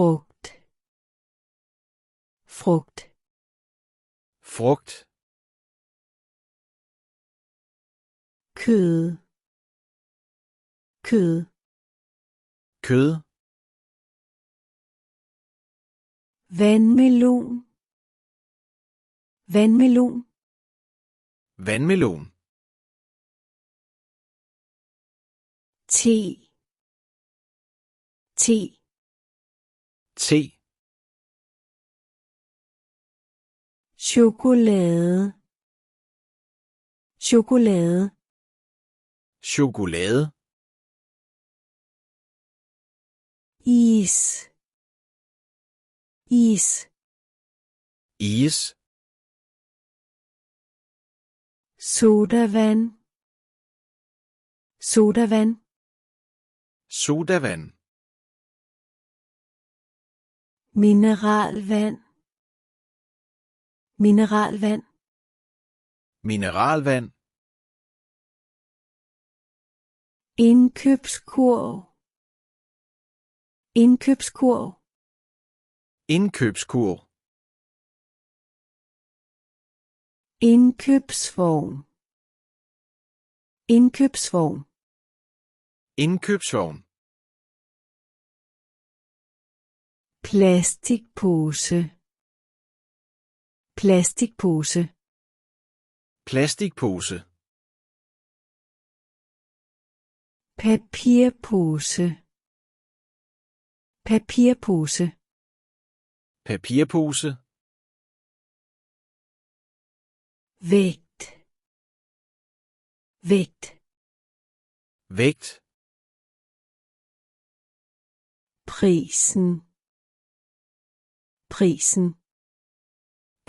frugt. Frugt. Frugt, kød. Kød. Kød, vandmelon. Vandmelon. Vandmelon, te. Te te, chokolade. Chokolade. Chokolade, is. Is. Is, sodavand. Sodavand. Sodavand, mineralvand. Mineralvand. Mineralvand, indkøbskurv. Indkøbskurv. Indkøbskurv, indkøbsvogn. Indkøbsvogn. Indkøbsvogn, plastikpose. Plastikpose. Plastikpose, papirpose. Papirpose. Papirpose, vægt. Vægt. Vægt, prisen prisen.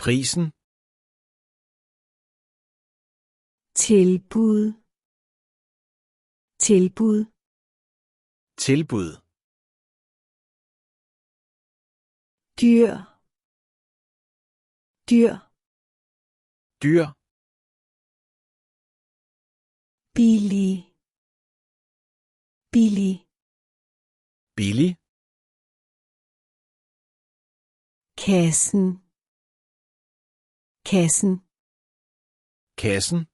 Prisen, tilbud. Tilbud. Tilbud, dyr. Dyr. Dyr, billig. Billig. Billig, kassen. Kassen. Kassen,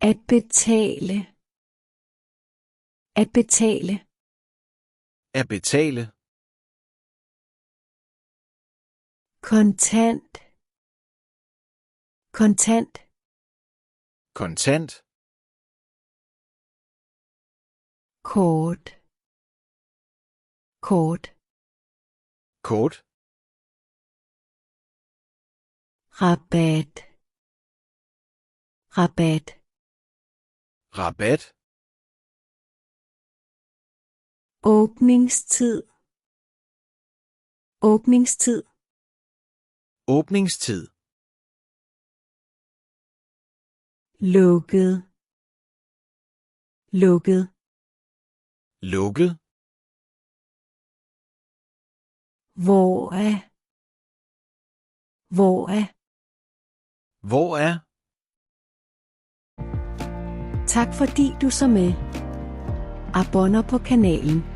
at betale. At betale. At betale, kontant. Kontant. Kontant, kort. Kort kort, rabat. Rabat. Rabat, åbningstid. Åbningstid. Åbningstid, lukket. Lukket. Lukket, hvor er? Hvor er? Hvor er, tak fordi du så med. Abonner på kanalen